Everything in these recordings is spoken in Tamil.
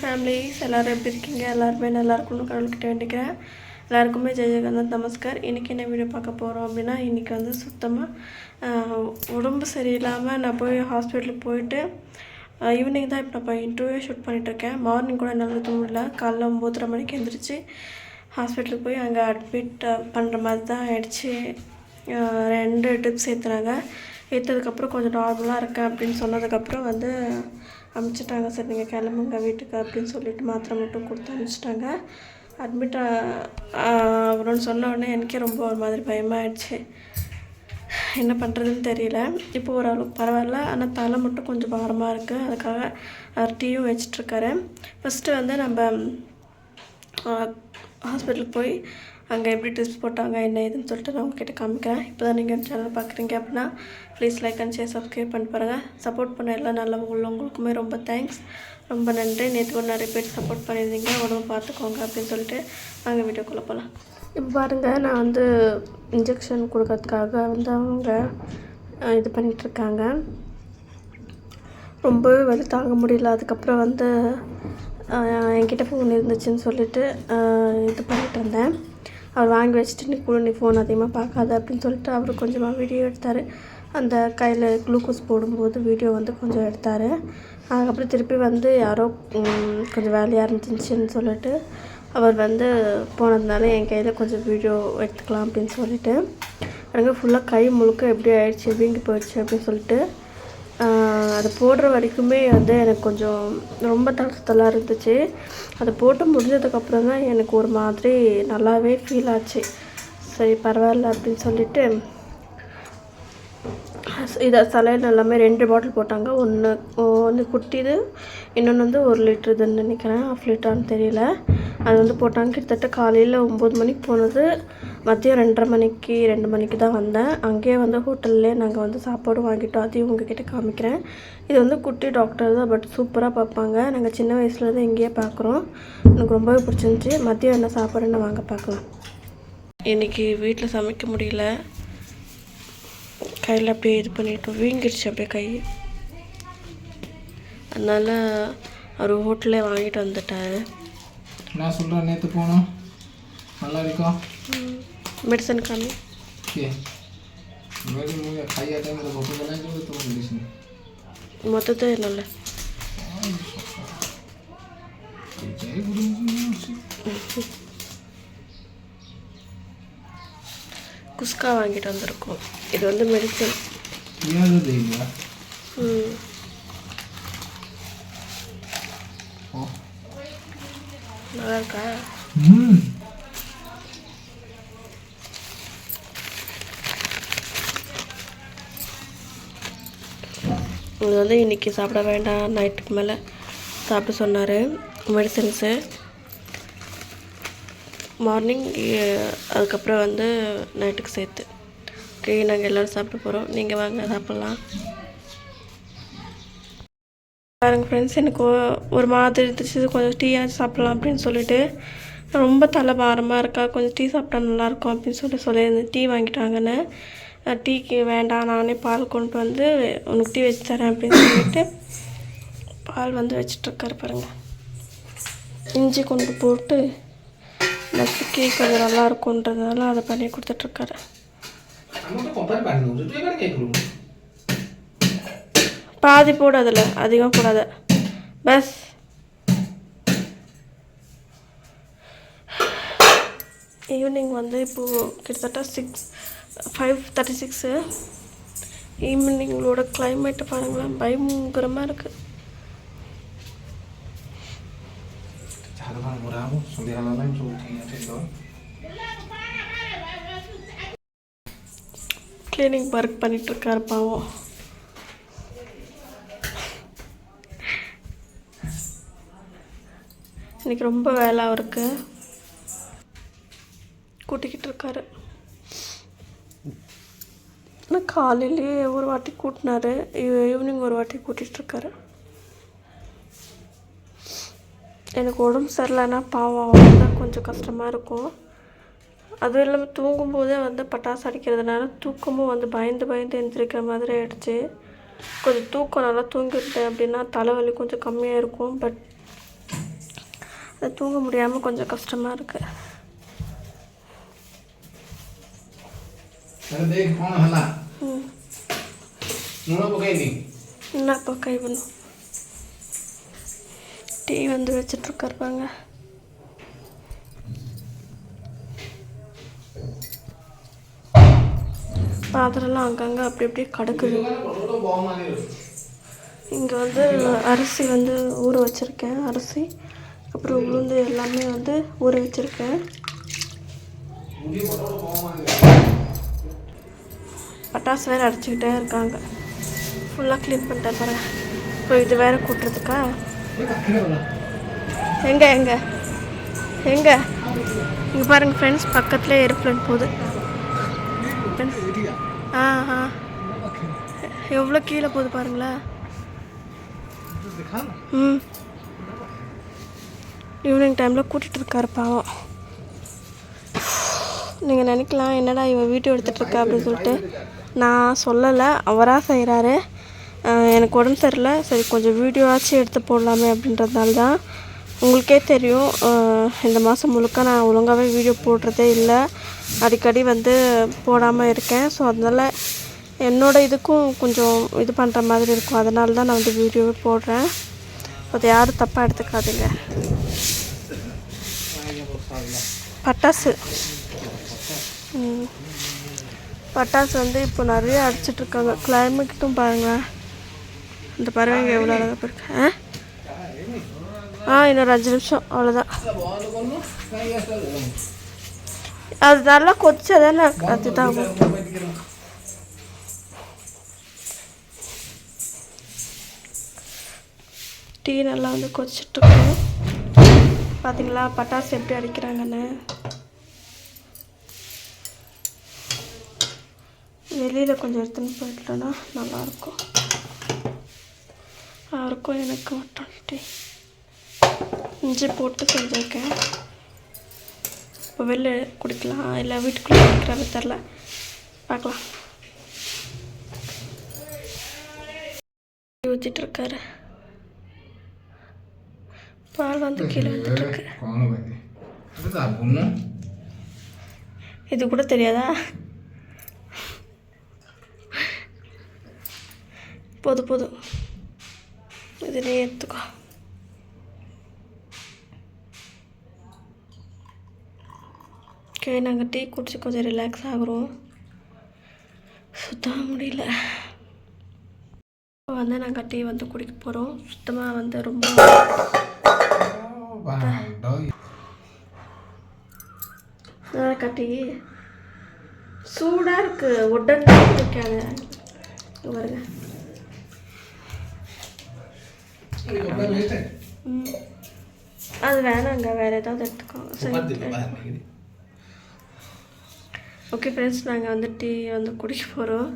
ஃபேமிலிஸ் எல்லோரும் எப்படி இருக்கீங்க? எல்லாருமே நல்லா இருக்கணும்னு கடவுள்கிட்ட வேண்டிக்கிறேன். எல்லாருக்குமே ஜெய நமஸ்கார். இன்றைக்கி என்ன வீடியோ பார்க்க போகிறோம் அப்படின்னா இன்றைக்கி வந்து சுத்தமாக உடம்பு சரியில்லாமல் நான் போய் ஹாஸ்பிட்டலுக்கு போயிட்டு ஈவினிங் தான் இப்போ நான் இன்டர்வியூ ஷூட் பண்ணிகிட்ருக்கேன் மார்னிங் கூட என்னால் தூங்க காலைல ஒம்போதரை மணிக்கு எழுந்திரிச்சு ஹாஸ்பிட்டலுக்கு போய் அங்கே அட்மிட் பண்ணுற மாதிரி தான் ஆயிடுச்சு. ரெண்டு டிப்ஸ் ஏற்றுனாங்க ஏற்றதுக்கப்புறம் கொஞ்சம் நார்மலாக இருக்கேன் அப்படின்னு சொன்னதுக்கப்புறம் வந்து அனுப்பிச்சிட்டாங்க சரி. நீங்கள் கிளம்புங்க வீட்டுக்கு அப்படின்னு சொல்லிட்டு மாத்திரை மட்டும் கொடுத்து அனுப்பிச்சிட்டாங்க அட்மிட் அப்புறம்னு சொன்ன உடனே எனக்கே ரொம்ப ஒரு மாதிரி பயமாயிடுச்சு. என்ன பண்ணுறதுன்னு தெரியல. இப்போ ஓரளவுக்கு பரவாயில்ல. ஆனால் தலை மட்டும் கொஞ்சம் பாரமாக இருக்குது அதுக்காக அவர் டீயும் வச்சிட்ருக்காரு ஃபஸ்ட்டு வந்து நம்ம ஹாஸ்பிட்டலுக்கு போய் அங்கே எப்படி டெஸ்ட் போட்டாங்க என்ன ஏதுன்னு சொல்லிட்டு நான் உங்ககிட்ட காமிக்கிறேன். இப்போ தான் நீங்கள் சேனல் பார்க்குறீங்க அப்படின்னா please like and share subscribe பண்ணி பாருங்கள் சப்போர்ட் பண்ண எல்லா நல்ல உள்ளவங்களுக்குமே ரொம்ப தேங்க்ஸ் ரொம்ப நன்றி. நேற்று கூட நிறைய பேர் சப்போர்ட் பண்ணியிருந்தீங்க. உடம்பு பார்த்துக்கோங்க அப்படின்னு சொல்லிட்டு நாங்கள் வீடியோக்குள்ளே போகலாம் இப்போ பாருங்கள் நான் வந்து இன்ஜெக்ஷன் கொடுக்கறதுக்காக வந்து அவங்க இது பண்ணிகிட்ருக்காங்க ரொம்பவே வலி தாங்க முடியல. அதுக்கப்புறம் வந்து என்கிட்ட ஃபோன் இருந்துச்சுன்னு சொல்லிட்டு இது பண்ணிட்டு இருந்தேன். அவர் வாங்கி வச்சுட்டு நீ கூட நீ ஃபோன் அதிகமாக பார்க்காத அப்படின்னு சொல்லிட்டு அவர் கொஞ்சமாக வீடியோ எடுத்தார். அந்த கையில் குளுக்கோஸ் போடும்போது வீடியோ வந்து கொஞ்சம் எடுத்தார். அதுக்கப்புறம் திருப்பி வந்து யாரோ கொஞ்சம் வேலையாக இருந்துச்சுன்னு சொல்லிட்டு அவர் வந்து போனதுனால என் கையில் கொஞ்சம் வீடியோ எடுத்துக்கலாம் அப்படின்னு சொல்லிட்டு. எனக்கு ஃபுல்லாக கை முழுக்க எப்படி ஆயிடுச்சு வீங்கி போயிடுச்சு அப்படின்னு சொல்லிட்டு அது போடுற வரைக்குமே வந்து எனக்கு கொஞ்சம் ரொம்ப தளத்தலாக இருந்துச்சு. அது போட்டு முடிஞ்சதுக்கப்புறம் தான் எனக்கு ஒரு மாதிரி நல்லாவே ஃபீல் ஆச்சு. சரி பரவாயில்ல அப்படின்னு சொல்லிட்டு இதை சலையில் எல்லாமே ரெண்டு பாட்டில் போட்டாங்க. ஒன்று ஒன்று குட்டிது இன்னொன்று வந்து ஒரு லிட்டருதுன்னு நினைக்கிறேன். ஆஃப் லிட்டரான்னு தெரியல. அது வந்து போட்டாங்க. கிட்டத்தட்ட காலையில் ஒம்பது மணிக்கு போனது. மதியம் ரெண்டரை மணிக்கு ரெண்டு மணிக்கு தான் வந்தேன். அங்கேயே வந்து ஹோட்டல்லே நாங்கள் வந்து சாப்பாடு வாங்கிட்டோம். அதையும் உங்ககிட்ட காமிக்கிறேன். இது வந்து குட்டி டாக்டர் தான் பட் சூப்பராக பார்ப்பாங்க. நாங்கள் சின்ன வயசுலேருந்து இங்கேயே பார்க்குறோம். எனக்கு ரொம்பவே பிடிச்சிருந்துச்சி. மதியம் என்ன சாப்பாடுன்னு வாங்க பார்க்கலாம். இன்றைக்கி வீட்டில் சமைக்க முடியல. கையில் அப்படியே இது பண்ணிட்டோம் வீங்கிடுச்சு அப்படியே கை. அதனால் அவர் ஹோட்டலே வாங்கிட்டு வந்துட்டார். நான் சொல்கிறேன் நேற்று போனோம். நல்லா இருக்கா மெடிசன் காமி কে মেরি মুই খাইয়া টাইম রে ভোক লাগে তো তো দিছ মতে குஸ்கா வாங்கிட்டு வந்திருக்கோம். இது வந்து மெடிசன் ம். நல்லா இருக்கா ம் வந்து இன்னைக்கு சாப்பிட வேண்டாம். நைட்டுக்கு மேலே சாப்பிட சொன்னார். மெடிசன்ஸு. மார்னிங் அதுக்கப்புறம் வந்து நைட்டுக்கு சேர்த்து. ஓகே நாங்கள் எல்லோரும் சாப்பிட போகிறோம் நீங்கள் வாங்க சாப்பிட்லாம். பாருங்கள் ஃப்ரெண்ட்ஸ் எனக்கு ஒரு மாதிரி இருந்துச்சு. கொஞ்சம் டீயாச்சும் சாப்பிட்லாம் அப்படின்னு சொல்லிட்டு. ரொம்ப தலை பாரமாக இருக்கா கொஞ்சம் டீ சாப்பிட்டா நல்லாயிருக்கும் அப்படின்னு சொல்லி சொல்லியிருந்தேன். டீ வாங்கிட்டாங்கன்னு. டீக்கு வேண்டாம் நானே பால் கொண்டு வந்து உனக்கு டீ வச்சு தரேன் அப்படின்னு சொல்லிட்டு பால் வந்து வச்சிட்ருக்காரு பாருங்கள் இஞ்சி கொண்டு போட்டு நசுக்கி கொஞ்சம் நல்லாயிருக்குன்றதுனால அதை பண்ணி கொடுத்துட்ருக்காரு பாதி போடு அதில் அதிகமாக போடாத. பஸ். ஈவினிங் வந்து இப்போது கிட்டத்தட்ட சிக்ஸ் ஃபைவ் தேர்ட்டி சிக்ஸு ஈவினிங்களோட கிளைமேட்டை பாருங்களேன் பயங்கரமாக இருக்குது கிளீனிங் ஒர்க் பண்ணிகிட்ருக்காரு பாவம். இன்னைக்கு ரொம்ப வேலை அவருக்கு கூட்டிக்கிட்டு இருக்காரு. ஆனால் காலையிலேயே ஒரு வாட்டி கூட்டினாரு. ஈவினிங் ஒரு வாட்டி கூட்டிகிட்டு இருக்காரு. எனக்கு உடம்பு சரியில்லைன்னா பாவம் தான் கொஞ்சம் கஷ்டமாக இருக்கும். அதுவும் இல்லாமல் தூங்கும்போதே வந்து பட்டாசு அடிக்கிறதுனால தூக்கமும் வந்து பயந்து பயந்து எந்திரிக்கிற மாதிரி ஆயிடுச்சு. கொஞ்சம் தூக்கம் நல்லா தூங்கிட்டேன் அப்படின்னா தலைவலி கொஞ்சம் கம்மியாக இருக்கும். பட் தூங்க முடியாமல் கொஞ்சம் கஷ்டமாக இருக்குது என்ன கை பண்ணும் டீ வந்து வச்சிட்ருக்கருப்பாங்க பாத்திரம்லாம் அங்கங்கே அப்படி அப்படியே கடக்குது. இங்கே வந்து அரிசி வந்து ஊற வச்சுருக்கேன். அரிசி அப்புறம் உளுந்து எல்லாமே வந்து ஊற வச்சுருக்கேன். பட்டாசு வேறு அடிச்சுக்கிட்டே இருக்காங்க. ஃபுல்லாக க்ளீன் பண்ணிட்டேன் பாருங்க இப்போ இது வேறு கூட்டுறதுக்கா? எங்கே எங்கே? எங்கே? இங்கே பாருங்கள் ஃப்ரெண்ட்ஸ் பக்கத்தில் ஏரோப்ளேன் போகுது. ஆ ஆ. எவ்வளோ கீழே போகுது பாருங்களா ம். ஈவினிங் டைமில் கூட்டிகிட்டு இருக்காரு பாவம். நீங்கள் நினைக்கலாம் என்னடா இவன் வீடியோ எடுத்துகிட்ருக்கா அப்படின்னு சொல்லிட்டு. நான் சொல்லலை அவராக செய்கிறாரு எனக்கு உடம்பு சரியில்லை. சரி கொஞ்சம் வீடியோவாச்சும் எடுத்து போடலாமே அப்படின்றதுனால தான் உங்களுக்கே தெரியும். இந்த மாதம் முழுக்க நான் ஒழுங்காகவே வீடியோ போடுறதே இல்லை. அடிக்கடி வந்து போடாமல் இருக்கேன். ஸோ அதனால் என்னோட இதுக்கும் கொஞ்சம் இது பண்ணுற மாதிரி இருக்கும். அதனால தான் நான் வந்து வீடியோவே போடுறேன். அதை யாரும் தப்பாக எடுத்துக்காதீங்க. பட்டாசு. பட்டாசு வந்து இப்போ நிறைய அடிச்சிட்ருக்காங்க. கிளைமேட்டும் பாருங்களேன் அந்த பறவைங்க எவ்வளோ அழகாக போயிருக்கு. ஆ? இன்னொரு அஞ்சு நிமிஷம். அவ்வளோதான். அது நல்லா கொச்சா தானே அதுதான் டீ நல்லா வந்து கொச்சிட்ருக்கோம் பார்த்தீங்களா பட்டாசு எப்படி அடிக்கிறாங்கன்னு. வெளியில் கொஞ்சம் எடுத்துன்னு போயிட்டோன்னா நல்லாயிருக்கும். யாருக்கும் எனக்கு மட்டும் இஞ்சி போட்டு செஞ்சுருக்கேன். இப்போ வெளில குடிக்கலாம். இல்லை வீட்டுக்குள்ளே குடிக்கிறாங்க தெரில பார்க்கலாம் ஊற்றிட்டு பால் வந்து கீழே வந்துட்டுருக்கு. இது கூட தெரியாதா? போதும் போதும் இதுலேயே எடுத்துக்கோ ஓகே நாங்கள் டீ குடிச்சு கொஞ்சம் ரிலாக்ஸ் ஆகிறோம். சுத்தமாக முடியல. இப்போ வந்து நாங்கள் டீ வந்து குடிக்க போகிறோம் சுத்தமாக வந்து ரொம்ப நல்லா கட்டி சூடாக இருக்கு உடனே வைக்காத ம். அது வேணாங்க வேறு ஏதாவது எடுத்துக்கோங்க சரி ஓகே ஃப்ரெண்ட்ஸ் நாங்கள் வந்து டீ வந்து குடிக்க போகிறோம்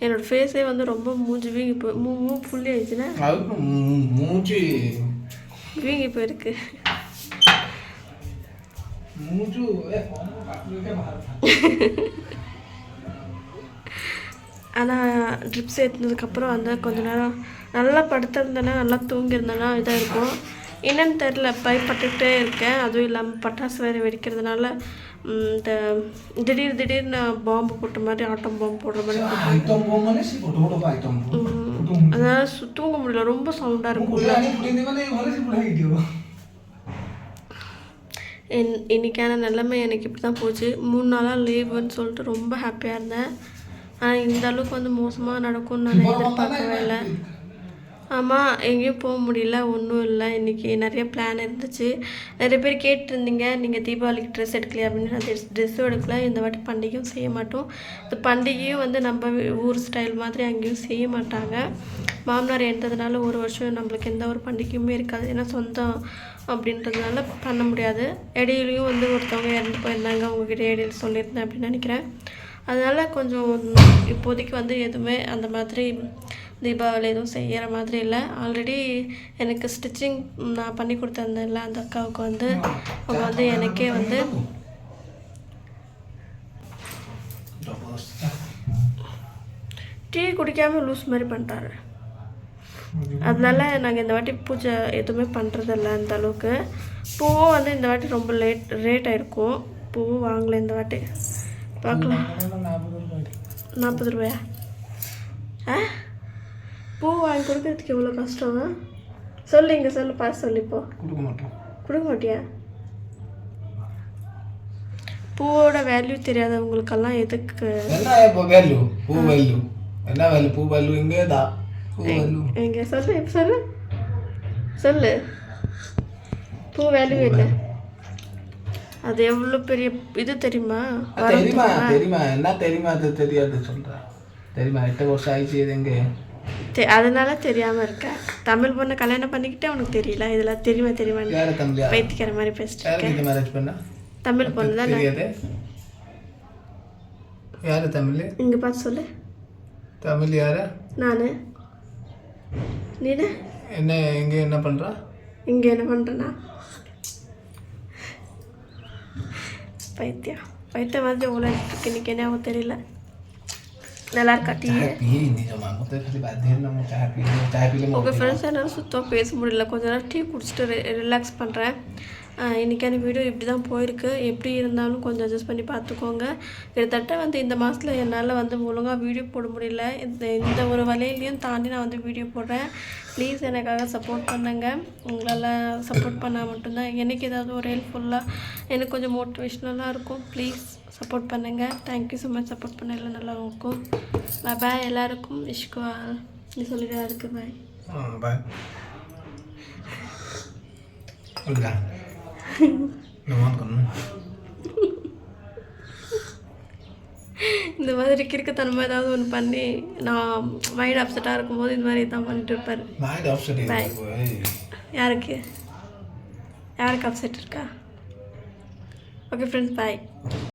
என்னோடய ஃபேஸே வந்து ரொம்ப மூஞ்சி வீங்கி போ மூ மூ புள்ளி ஆயிடுச்சுன்னா? மூச்சு வீங்கி போயிருக்கு. ஆனால் ட்ரிப்ஸ் ஏற்றினதுக்கப்புறம் வந்து கொஞ்ச நேரம் நல்லா படுத்திருந்தேன்னா நல்லா தூங்கியிருந்தேன்னா இதாக இருக்கும். என்னென்னு தெரில பயப்பட்டுக்கிட்டே இருக்கேன். அதுவும் இல்லாமல் பட்டாசு வேறு வெடிக்கிறதுனால இந்த திடீர் திடீர்னு பாம்பு போட்ட மாதிரி ஆட்டம் பாம்பு போடுற மாதிரி அதனால் தூங்க முடியல ரொம்ப சவுண்டாக இருக்கும். என் இன்னைக்கான நிலைமை எனக்கு இப்படி தான் போச்சு. மூணு நாளாக லீவுன்னு சொல்லிட்டு ரொம்ப ஹாப்பியாக இருந்தேன். ஆனால் இந்த அளவுக்கு வந்து மோசமாக நடக்கும்னு நான் எதிர்பார்க்கவே இல்லை. ஆமாம் எங்கேயும் போக முடியல ஒன்றும் இல்லை. இன்றைக்கி நிறைய பிளான் இருந்துச்சு. நிறைய பேர் கேட்டிருந்தீங்க நீங்கள் தீபாவளிக்கு ட்ரெஸ் எடுக்கலையா அப்படின்னு. நான் ட்ரெஸ் ட்ரெஸ்ஸும் எடுக்கல. இந்த வாட்டி பண்டிகையும் செய்ய மாட்டோம். இந்த பண்டிகையும் வந்து நம்ம ஊர் ஸ்டைல் மாதிரி அங்கேயும் செய்ய மாட்டாங்க. மாமனார் எடுத்ததுனால ஒரு வருஷம் நம்மளுக்கு எந்த ஒரு பண்டிகையுமே இருக்காது. ஏன்னா சொந்தம் அப்படின்றதுனால பண்ண முடியாது. இடையிலையும் வந்து ஒருத்தவங்க இறந்து போயிருந்தாங்க. அவங்கக்கிட்ட இடையில சொல்லியிருந்தேன் அப்படின்னு நினைக்கிறேன். அதனால் கொஞ்சம் இப்போதைக்கு வந்து எதுவுமே அந்த மாதிரி தீபாவளி எதுவும் செய்கிற மாதிரி இல்லை. ஆல்ரெடி எனக்கு ஸ்டிச்சிங் நான் பண்ணி கொடுத்துருந்தேன்ல அந்த அக்காவுக்கு வந்து. அவங்க வந்து எனக்கே வந்து டீ குடிக்காமல் லூஸ் மாதிரி பண்ணிட்டாரு அதனால நாங்கள் இந்த வாட்டி பூஜை எதுவுமே பண்ணுறதில்ல அந்த அளவுக்கு. பூவும் வந்து இந்த வாட்டி ரொம்ப லேட் ரேட் ஆகிருக்கும் பூவும் வாங்கலை இந்த வாட்டி. பார்க்கலாம். நாற்பது ரூபாயா? ஆ? பூ வாங்கி கொடுக்கறதுக்கு எவ்வளோ கஷ்டம் சொல்லு இங்கே சொல்லு பார்த்து சொல்லு இப்போ. கொடுக்க மாட்டோம். கொடுக்க மாட்டியா? பூவோட வேல்யூ தெரியாதவங்களுக்கெல்லாம் எதுக்கு? என்ன இப்போ வேல்யூ பூ வேல்யூ என்ன வேல்யூ பூ வேல்யூ இங்கே தான் பூ வேல்யூ சொல்லு இப்போ சொல்லு. சொல்லு. பூ வேல்யூ என்ன? அது எவ்வளோ பெரிய இது தெரியுமா? அது தெரியுமா தெரியுமா? என்ன தெரியுமா அது தெரியாது சொல்கிறேன் தெரியுமா எட்டு வருஷம் ஆயிடுச்சு இது எங்கே தெ- அதனால தெரியாம இருக்க தமிழ் பொண்ணை கல்யாணம் பண்ணிக்கிட்டே உனக்கு தெரியல? இதெல்லாம் தெரியுமா தெரியுமா பைத்திக்கிற மாதிரி பேசிட்டு தமிழ் பொண்ணு தான்? யாரு தமிழ்? இங்க பார்த்து சொல்லு. தமிழ் யாரு? நான். நீனு? என்ன எங்க என்ன பண்றா? இங்க என்ன பண்றேன்னா பைத்தியம். பைத்தியம் மாதிரி உள்ள இருக்கு இன்னைக்கு என்ன தெரியல. नलार काटी है। पी तो ना चाय पी चाय पी ओके फ्रेंड्स है ना फेस मुड़े लको जरा ठीक कुछ रिलैक्स पन रहा है। இன்றைக்கான வீடியோ இப்படி தான் போயிருக்கு. எப்படி இருந்தாலும் கொஞ்சம் அட்ஜஸ்ட் பண்ணி பார்த்துக்கோங்க. கிட்டத்தட்ட வந்து இந்த மாதத்தில் என்னால் வந்து ஒழுங்காக வீடியோ போட முடியல. இந்த இந்த ஒரு வலையிலையும் தாண்டி நான் வந்து வீடியோ போடுறேன். ப்ளீஸ் எனக்காக சப்போர்ட் பண்ணுங்க. உங்களால் சப்போர்ட் பண்ணால் மட்டும்தான் எனக்கு ஏதாவது ஒரு ஹெல்ப்ஃபுல்லாக எனக்கு கொஞ்சம் மோட்டிவேஷ்னலாக இருக்கும். ப்ளீஸ் சப்போர்ட் பண்ணுங்கள் thank you so much support பண்ணல நல்லாயிருக்கும். பாய் பாய் எல்லாருக்கும். விஷ்குவா நீ சொல்லிடுறா அதுக்கு பாய் பாய் சொல்லுங்கள் இந்த மாதிரி கிறுக்குத்தனமாக ஏதாவது ஒன்று பண்ணி நான் மைண்ட் அப்செட்டாக இருக்கும்போது இந்த மாதிரி தான் பண்ணிட்டு இருப்பார். யாருக்கு? யாருக்கு அப்செட் இருக்கா? Okay friends bye